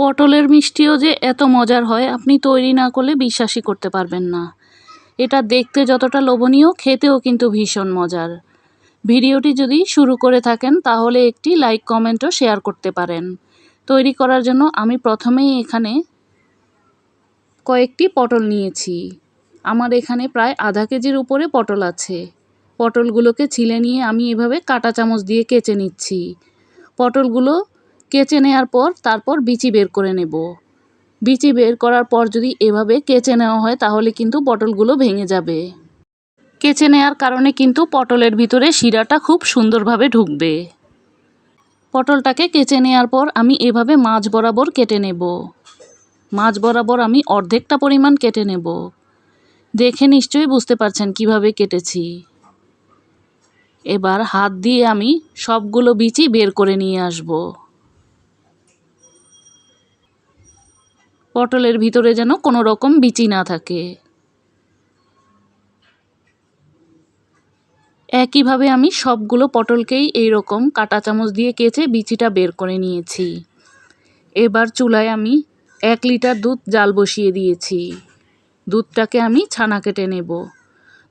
পটলের মিষ্টিও যে এত মজার হয়, আপনি তৈরি না করলে বিশ্বাসই করতে পারবেন না। এটা দেখতে যতটা লোভনীয়, খেতেও কিন্তু ভীষণ মজার। ভিডিওটি যদি শুরু করে থাকেন, তাহলে একটি লাইক, কমেন্টও শেয়ার করতে পারেন। তৈরি করার জন্য আমি প্রথমেই এখানে কয়েকটি পটল নিয়েছি। আমার এখানে প্রায় আধা কেজির উপরে পটল আছে। পটলগুলোকে ছিলে নিয়ে আমি এভাবে কাঁটা চামচ দিয়ে কেচে নিচ্ছি। পটলগুলো কেচে নেওয়ার পর তারপর বিচি বের করে নেব। বিচি বের করার পর যদি এভাবে কেচে নেওয়া হয় তাহলে কিন্তু পটলগুলো ভেঙে যাবে। কেচে নেওয়ার কারণে কিন্তু পটলের ভিতরে শিরাটা খুব সুন্দরভাবে ঢুকবে। পটলটাকে কেচে নেওয়ার পর আমি এভাবে মাছ বরাবর কেটে নেব। মাছ বরাবর আমি অর্ধেকটা পরিমাণ কেটে নেব। দেখে নিশ্চয়ই বুঝতে পারছেন কীভাবে কেটেছি। এবার হাত দিয়ে আমি সবগুলো বিচি বের করে নিয়ে আসব। পটলের ভিতরে যেন কোনো রকম বিচি না থাকে। একইভাবে আমি সবগুলো পটলকেই এই রকম কাঁটা চামচ দিয়ে কেচে বিচিটা বের করে নিয়েছি। এবার চুলায় আমি এক লিটার দুধ জাল বসিয়ে দিয়েছি। দুধটাকে আমি ছানা কেটে নেব।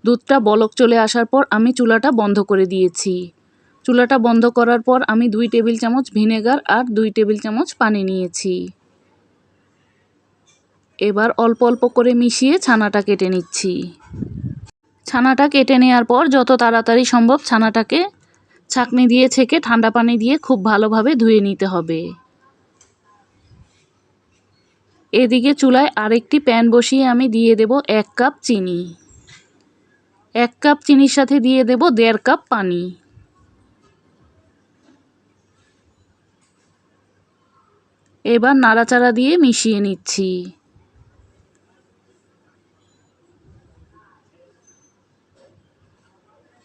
দুধটা বলক চলে আসার পর আমি চুলাটা বন্ধ করে দিয়েছি। চুলাটা বন্ধ করার পর আমি দুই টেবিল চামচ ভিনেগার আর দুই টেবিল চামচ পানি নিয়েছি। এবার অল্প অল্প করে মিশিয়ে ছানাটা কেটে নিচ্ছি। ছানাটা কেটে নেওয়ার পর যত তাড়াতাড়ি সম্ভব ছানাটাকে ছাকনি দিয়ে ছেঁকে ঠান্ডা পানি দিয়ে খুব ভালোভাবে ধুয়ে নিতে হবে। এদিকে চুলায় আরেকটি প্যান বসিয়ে আমি দিয়ে দেব এক কাপ চিনি। এক কাপ চিনির সাথে দিয়ে দেব দেড় কাপ পানি। এবার নাড়াচাড়া দিয়ে মিশিয়ে নিচ্ছি।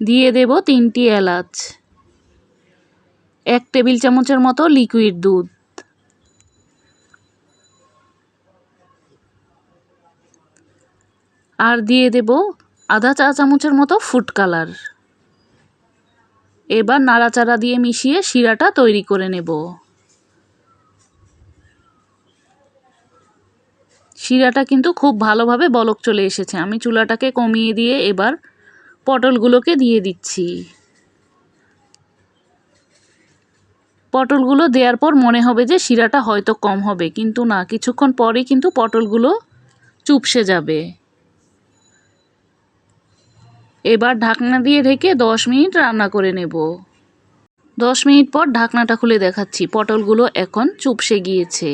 দিয়ে দেব তিনটি এলাচ। এক টেবিল চামচের মতো লিকুইড দুধ। আর দিয়ে দেব আধা চা চামচের মতো ফুড কালার। এবার নাড়াচাড়া দিয়ে মিশিয়ে শিরাটা তৈরি করে নেব। শিরাটা কিন্তু খুব ভালোভাবে বলক চলে এসেছে। আমি চুলাটাকে কমিয়ে দিয়ে এবার পটলগুলোকে দিয়ে দিচ্ছি। পটলগুলো দেওয়ার পর মনে হবে যে শিরাটা হয়তো কম হবে, কিন্তু না, কিছুক্ষণ পরে কিন্তু পটলগুলো চুপসে যাবে। এবার ঢাকনা দিয়ে ঢেকে দশ মিনিট রান্না করে নেব। দশ মিনিট পর ঢাকনাটা খুলে দেখাচ্ছি, পটলগুলো এখন চুপসে গিয়েছে।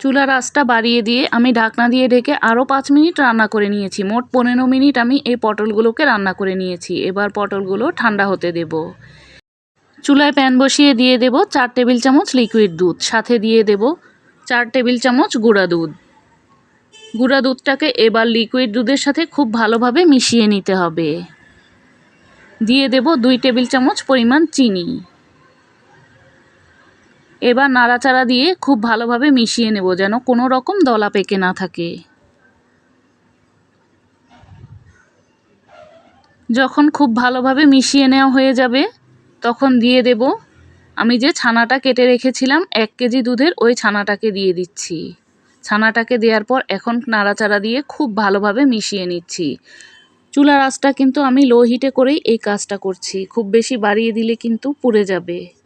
চুলার আঁচটা বাড়িয়ে দিয়ে আমি ঢাকনা দিয়ে ঢেকে আরও পাঁচ মিনিট রান্না করে নিয়েছি। মোট পনেরো মিনিট আমি এই পটলগুলোকে রান্না করে নিয়েছি। এবার পটলগুলো ঠান্ডা হতে দেব। চুলায় প্যান বসিয়ে দিয়ে দেব চার টেবিল চামচ লিকুইড দুধ। সাথে দিয়ে দেব চার টেবিল চামচ গুঁড়া দুধ। গুঁড়া দুধটাকে এবার লিকুইড দুধের সাথে খুব ভালোভাবে মিশিয়ে নিতে হবে। দিয়ে দেব দুই টেবিল চামচ পরিমাণ চিনি। এবার নাড়াচাড়া দিয়ে খুব ভালোভাবে মিশিয়ে নেব যেন কোনো রকম দলা পেকে না থাকে। যখন খুব ভালোভাবে মিশিয়ে নেওয়া হয়ে যাবে, তখন দিয়ে দেব, আমি যে ছানাটা কেটে রেখেছিলাম, এক কেজি দুধের ওই ছানাটাকে দিয়ে দিচ্ছি। ছানাটাকে দেওয়ার পর এখন নাড়াচাড়া দিয়ে খুব ভালোভাবে মিশিয়ে নিচ্ছি। চুলার আঁচটা কিন্তু আমি লো হিটে করেই এই কাজটা করছি, খুব বেশি বাড়িয়ে দিলে কিন্তু পুড়ে যাবে।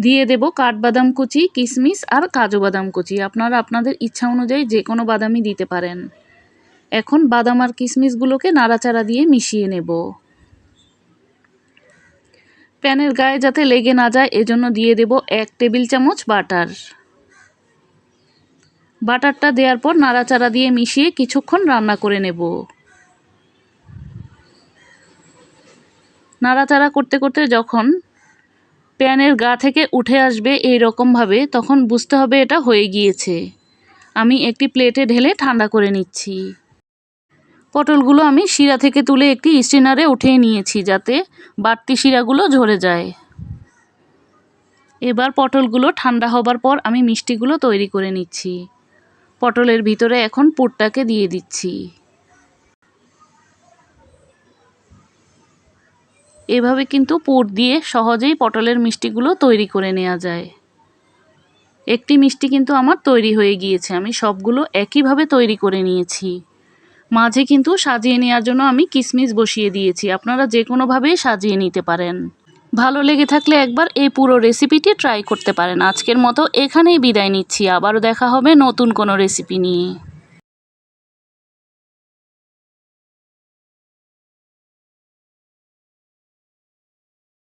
দিয়ে দেব কাঠবাদাম কুচি কিশমিশ আর কাজু বাদাম কুচি। আপনারা আপনাদের ইচ্ছা অনুযায়ী যে কোনো বাদামই দিতে পারেন। এখন বাদাম আর কিশমিশগুলোকে নাড়াচাড়া দিয়ে মিশিয়ে নেব। প্যানের গায়ে যাতে লেগে না যায়, এজন্য দিয়ে দেব এক টেবিল চামচ বাটার। বাটারটা দেওয়ার পর নাড়াচাড়া দিয়ে মিশিয়ে কিছুক্ষণ রান্না করে নেব। নাড়াচাড়া করতে করতে যখন প্যানের গা থেকে উঠে আসবে এই রকমভাবে তখন বুঝতে হবে এটা হয়ে গিয়েছে। আমি একটি প্লেটে ঢেলে ঠান্ডা করে নিচ্ছি। পটলগুলো আমি শিরা থেকে তুলে একটি স্টিনারে উঠিয়ে নিয়েছি যাতে বাড়তি শিরাগুলো ঝরে যায়। এবার পটলগুলো ঠান্ডা হবার পর আমি মিষ্টিগুলো তৈরি করে নিচ্ছি। পটলের ভিতরে এখন পুরটাকে দিয়ে দিচ্ছি। এভাবে কিন্তু পুর দিয়ে সহজেই পটলের মিষ্টিগুলো তৈরি করে নেওয়া যায়। একটি মিষ্টি কিন্তু আমার তৈরি হয়ে গিয়েছে, আমি সবগুলো একইভাবে তৈরি করে নিয়েছি। মাঝে কিন্তু সাজিয়ে নেওয়ার জন্য আমি কিশমিশ বসিয়ে দিয়েছি, আপনারা যে কোনোভাবেই সাজিয়ে নিতে পারেন। ভালো লেগে থাকলে একবার এই পুরো রেসিপিটি ট্রাই করতে পারেন। আজকের মতো এখানেই বিদায় নিচ্ছি, আবারও দেখা হবে নতুন কোনো রেসিপি নিয়ে।